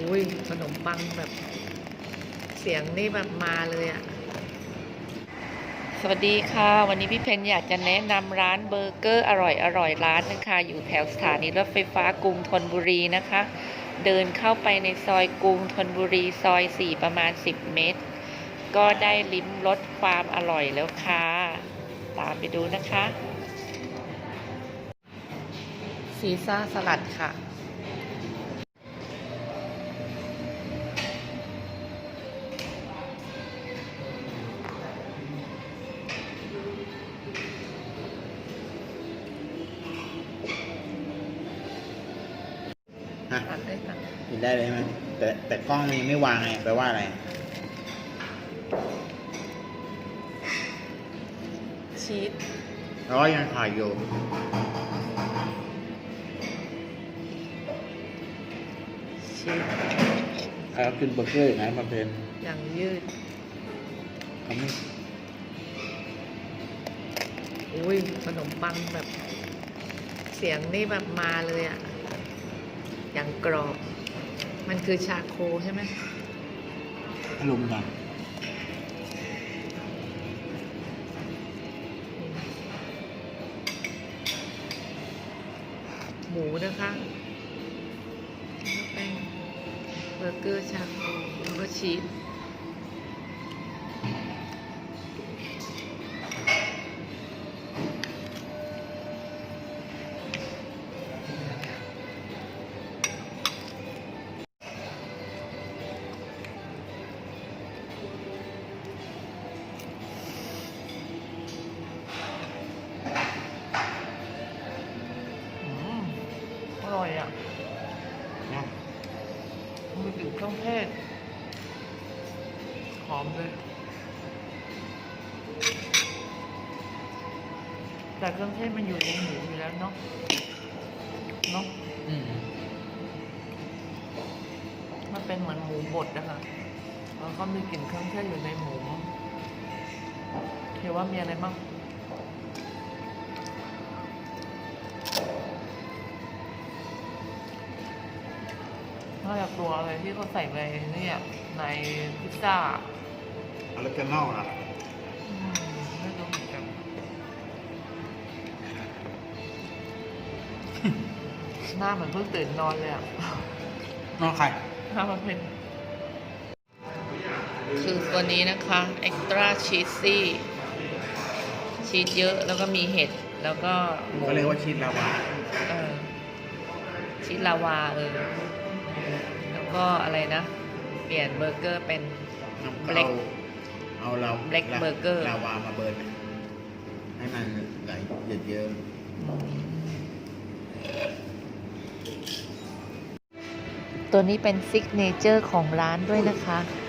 อุ้ยขนมปังแบบ เสียงนี่แบบมาเลยอะ่ะ สวัสดีค่ะ วันนี้พี่เพนอยากจะแนะนำร้านเบอร์เกอร์อร่อยอร่อยร้านนึงค่ะ อยู่แถวสถานีรถไฟฟ้ากรุงธนบุรีนะคะ เดินเข้าไปในซอยกรุงธนบุรีซอย 4 ประมาณ 10 เมตร ก็ได้ลิ้มรสความอร่อยแล้วค่ะ ตามไปดูนะคะซีซ่าสลัดค่ะ ฮะตัดเลยค่ะกินได้เลยไหมแต่แต่กล้องมันยังไม่วางไงแปลว่าอะไร ชีสแล้วก็ยังถ่ายอยู่ชีสแล้วกินเบอร์เกอร์อย่างนั้นมาเป็นอย่างยืดเขาไม่อุ้ยขนมปังแบบ เสียงนี่แบบมาเลยอะ่ะ อย่างกรอบ มันคือชาโคใช่ไหมอารมณ์กันหมูนะคะแล้วก็แป้งเบอร์เกอร์ชาโคแล้วก็ชีส อร่ะนะมีกลิ่นเครื่องเทศหอมเลย แต่เครื่องเทศมันอยู่ในหมูอยู่แล้วเนาะเนาะอืมมันเป็นเหมือนหมูบดนะคะแล้วก็มีกลิ่นเครื่องเทศอยู่ในหมูเห็นว่ามีอะไรบ้าง นอกจากตัวอะไรที่เขาใส่ไปเนี่ยในพิซซ่าออริจินอลนะอืมไม่รู้เหมือนกันหน้าเหมือนเพิ่งตื่นนอนเลยอะ นอกใครหน้ามันเป็นคือตัวนี้นะคะ extra cheesy ชีสเยอะแล้วก็มีเห็ด แล้วก็หมูเขาเรียกว่าชีสลาวา เออชีสลาวาเออ แล้วก็อะไรนะ เปลี่ยนเบอร์เกอร์เป็น Black เอาเอาเรา Black Burger ลาวามาเบิร์นให้มันไหลเยอะตัวนี้เป็นซิกเนเจอร์ของร้านด้วยนะคะๆ